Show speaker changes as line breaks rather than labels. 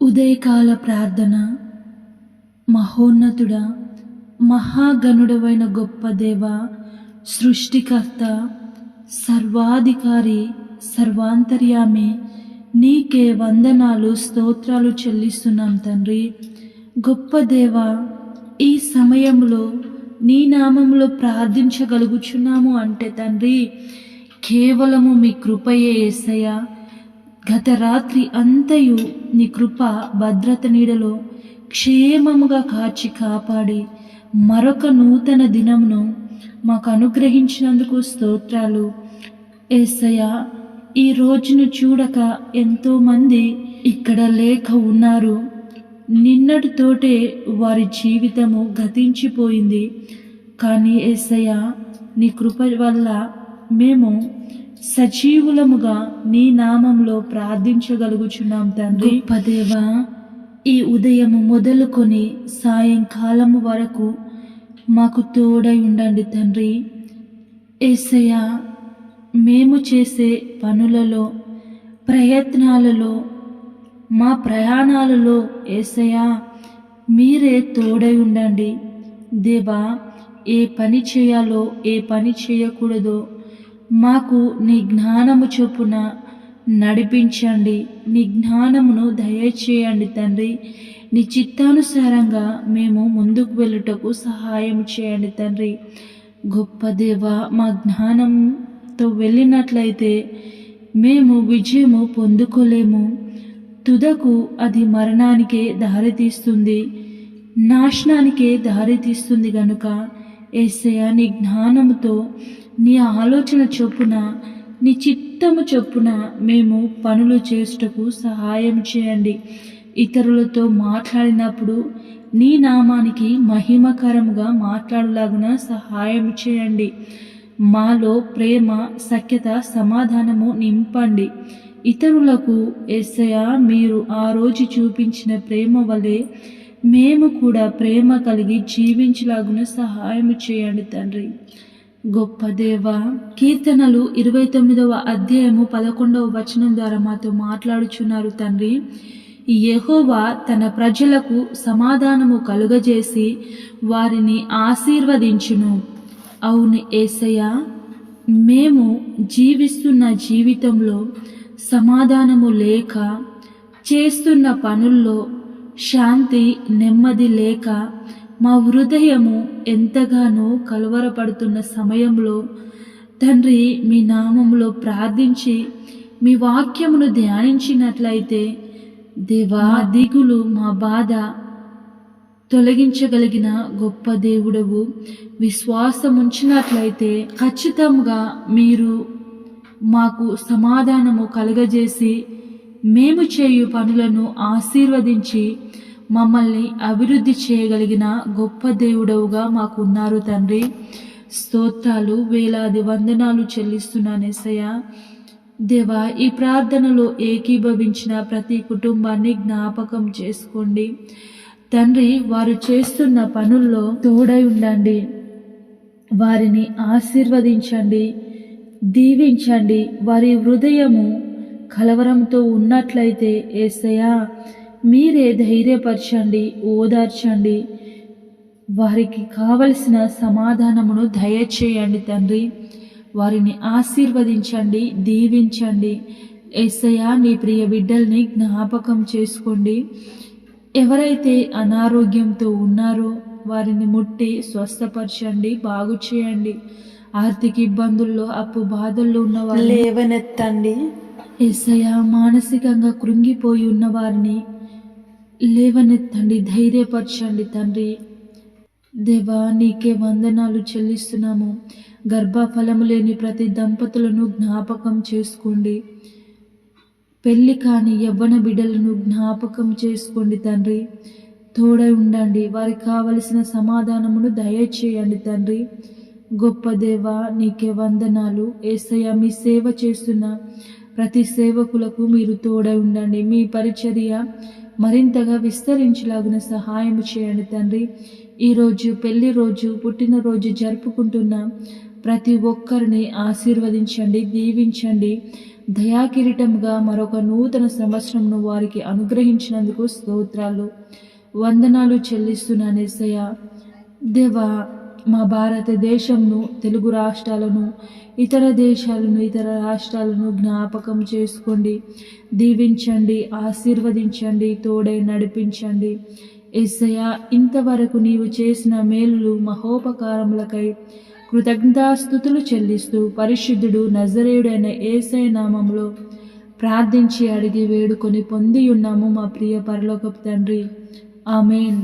ఉదయకాల ప్రార్థన. మహోన్నతుడా మహాగణుడవైన గొప్ప దేవ సృష్టికర్త సర్వాధికారి సర్వాంతర్యామి నీకే వందనాలు స్తోత్రాలు చెల్లిస్తున్నాం తండ్రి. గొప్ప దేవ ఈ సమయంలో నీ నామంలో ప్రార్థించగలుగుచున్నాము అంటే తండ్రి కేవలము మీ కృపయే ఏసయ్యా. గత రాత్రి అంతయు నీ కృప భద్రత నీడలో క్షేమముగా కాచి కాపాడి మరొక నూతన దినమును మాకు అనుగ్రహించినందుకు స్తోత్రాలు. ఏసయ ఈ రోజును చూడక ఎంతోమంది ఇక్కడ లేక ఉన్నారు. నిన్నటితోటే వారి జీవితము గతించిపోయింది. కానీ ఏసయ్య నీ కృప వల్ల మేము సజీవులముగా నీ నామంలో ప్రార్థించగలుగుచున్నాం తండ్రి. పదేవా ఈ ఉదయము మొదలుకొని సాయంకాలము వరకు మాకు తోడై ఉండండి తండ్రి. ఏసయ్య మేము చేసే పనులలో ప్రయత్నాలలో మా ప్రయాణాలలో ఏసయ్య మీరే తోడై ఉండండి. దేవా ఏ పని చేయాలో ఏ పని చేయకూడదో మాకు నీ జ్ఞానము చొప్పున నడిపించండి. నీ జ్ఞానమును దయచేయండి తండ్రి. నీ చిత్తానుసారంగా మేము ముందుకు వెళ్ళుటకు సహాయం చేయండి తండ్రి. గొప్ప దేవ మా జ్ఞానంతో వెళ్ళినట్లయితే మేము విజయము పొందుకోలేము. తుదకు అది మరణానికే దారితీస్తుంది. నాశనానికే దారితీస్తుంది గనుక ఏసయ నీ జ్ఞానముతో నీ ఆలోచన చొప్పున నీ చిత్తము చొప్పున మేము పనులు చేసుటకు సహాయం చేయండి. ఇతరులతో మాట్లాడినప్పుడు నీ నామానికి మహిమకరముగా మాట్లాడులాగున సహాయం చేయండి. మాలో ప్రేమ సఖ్యత సమాధానము నింపండి. ఇతరులకు ఎస్సయ మీరు ఆ రోజు చూపించిన ప్రేమ వలె మేము కూడా ప్రేమ కలిగి జీవించలాగున సహాయం చేయండి తండ్రి. గొప్ప దేవ కీర్తనలు ఇరవై తొమ్మిదవ అధ్యాయము పదకొండవ వచనం ద్వారా మాతో మాట్లాడుచున్నారు తండ్రి. యెహోవా తన ప్రజలకు సమాధానము కలుగజేసి వారిని ఆశీర్వదించును. అవును ఏసయ్య మేము జీవిస్తున్న జీవితంలో సమాధానము లేక చేస్తున్న పనుల్లో శాంతి నెమ్మది లేక మా హృదయము ఎంతగానో కలవరపడుతున్న సమయంలో తండ్రి మీ నామంలో ప్రార్థించి మీ వాక్యమును ధ్యానించినట్లయితే దేవా దిగులు మా బాధ తొలగించగలిగిన గొప్ప దేవుడవు. విశ్వాసం ఉంచినట్లయితే ఖచ్చితంగా మీరు మాకు సమాధానము కలుగజేసి మేము చేయు పనులను ఆశీర్వదించి మమ్మల్ని అభివృద్ధి చేయగలిగిన గొప్ప దేవుడవుగా మాకు ఉన్నారు తండ్రి. స్తోత్రాలు వేలాది వందనాలు చెల్లిస్తున్నాను ఎసయ్య దేవా ఈ ప్రార్థనలో ఏకీభవించిన ప్రతి కుటుంబాన్ని జ్ఞాపకం చేసుకోండి. తండ్రి వారు చేస్తున్న పనుల్లో తోడై ఉండండి. వారిని ఆశీర్వదించండి దీవించండి. వారి హృదయము కలవరంతో ఉన్నట్లయితే ఏసయ్యా మీరే ధైర్యపరచండి ఓదార్చండి. వారికి కావలసిన సమాధానమును దయచేయండి తండ్రి. వారిని ఆశీర్వదించండి దీవించండి. ఏసయ్యా నీ ప్రియ బిడ్డల్ని జ్ఞాపకం చేసుకోండి. ఎవరైతే అనారోగ్యంతో ఉన్నారో వారిని ముట్టి స్వస్థపరచండి బాగు చేయండి. ఆర్థిక ఇబ్బందుల్లో అప్పు బాధల్లో ఉన్న వాళ్ళు
లేవనెత్తండి.
ఏసయ్య మానసికంగా కృంగిపోయి ఉన్న వారిని లేవనెత్తండి ధైర్యపరచండి తండ్రి. దేవా నీకే వందనాలు చెల్లిస్తున్నాము. గర్భఫలము లేని ప్రతి దంపతులను జ్ఞాపకం చేసుకోండి. పెళ్ళి కాని యవ్వన బిడ్డలను జ్ఞాపకం చేసుకోండి తండ్రి. తోడై ఉండండి వారికి కావలసిన సమాధానమును దయచేయండి తండ్రి. గొప్ప దేవా నీకే వందనాలు. ఏసయ్య మీ సేవ చేస్తున్న ప్రతి సేవకులకు మీరు తోడై ఉండండి. మీ పరిచర్య మరింతగా విస్తరించలాగిన సహాయం చేయండి తండ్రి. ఈరోజు పెళ్ళి రోజు పుట్టినరోజు జరుపుకుంటున్న ప్రతి ఒక్కరిని ఆశీర్వదించండి దీవించండి. దయాకిరీటంగా మరొక నూతన సంవత్సరంను వారికి అనుగ్రహించినందుకు స్తోత్రాలు. వందనాలు చెల్లిస్తున్నాను ఎస్సయ్య దేవా మా భారతదేశంను తెలుగు రాష్ట్రాలను ఇతర దేశాలను ఇతర రాష్ట్రాలను జ్ఞాపకం చేసుకోండి. దీవించండి ఆశీర్వదించండి తోడై నడిపించండి. ఎస్సయ ఇంతవరకు నీవు చేసిన మేలులు మహోపకారములకై కృతజ్ఞతాస్థుతులు చెల్లిస్తూ పరిశుద్ధుడు నజరేయుడైన ఏసై నామంలో ప్రార్థించి అడిగి వేడుకొని పొంది ఉన్నాము మా ప్రియ పరలోకపు తండ్రి. ఆమెన్.